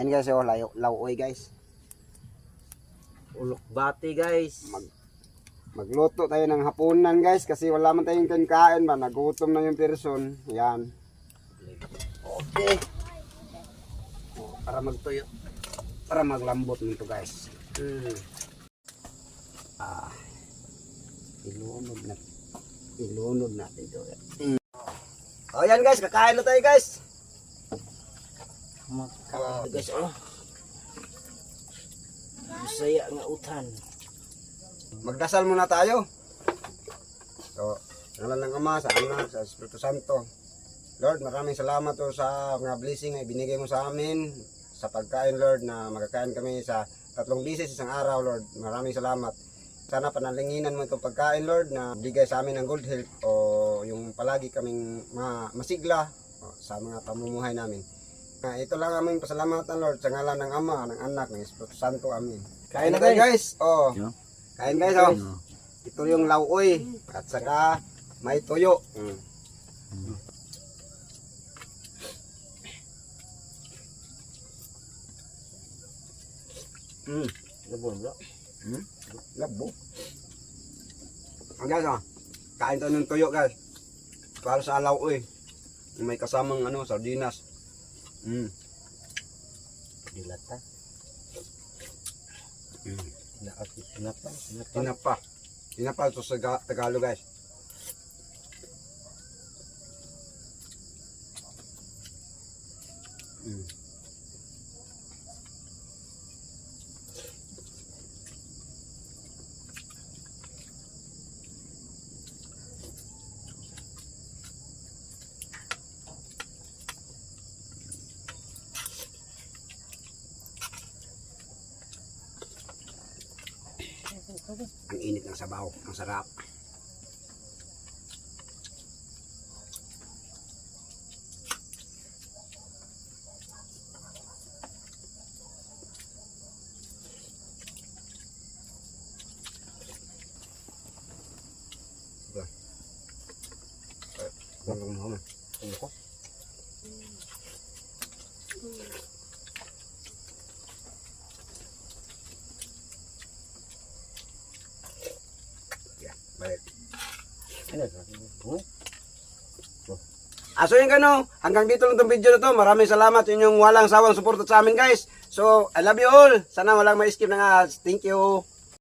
Yan guys, oh, layo, lauoy guys. Ulok bati guys. Mag magluto tayo ng hapunan guys kasi wala man tayong kain ba nagutom na yung person yan okay Oh, para magtuyo para maglambot nito guys mm. ah ilunod na ilunod natin ito mm. oh yan guys kakain na tayo guys Maka guys oh. Bisaya nga utan. Magdasal muna tayo. So, ngalan ng Ama, sa Anak, sa Espiritu Santo. Lord, maraming salamat po sa mga blessing na ibinigay mo sa amin sa pagkain, Lord, na magkakain kami sa tatlong bisis isang araw, Lord. Maraming salamat. Sana panalinginan mo itong pagkain, Lord, na bigay sa amin ng good health o yung palagi kaming ma masigla o, sa mga pamumuhay namin. Ah, ito lang aming pasalamatan, Lord, sa ngalan ng Ama, ng Anak, ng Espiritu Santo. Amin. Kain na tayo, guys. Oh. Kain guys, oh. Ito yung lauoy at saka may tuyo. Mm. Mm. Labon bro. Mm. Labo. Ang guys, oh. Kain tayo ng tuyo, guys. Para sa lauoy. May kasamang ano, sardinas. Mm. Dilata. Mm. Naati sinapa. Sinapa. Tinapa. Tinapa ito sa Ga- Tagalog, guys. Mm. Ang init ng sabaw. Ang sarap. Ba. Eh, Wala mo naman. Ano ko? Yeah, balik. Ano ba? Hmm? Aso yung gano, hanggang dito lang itong video na to. Maraming salamat sa inyong walang sawang suporta sa amin guys. So, I love you all. Sana walang ma-skip ng ads. Thank you.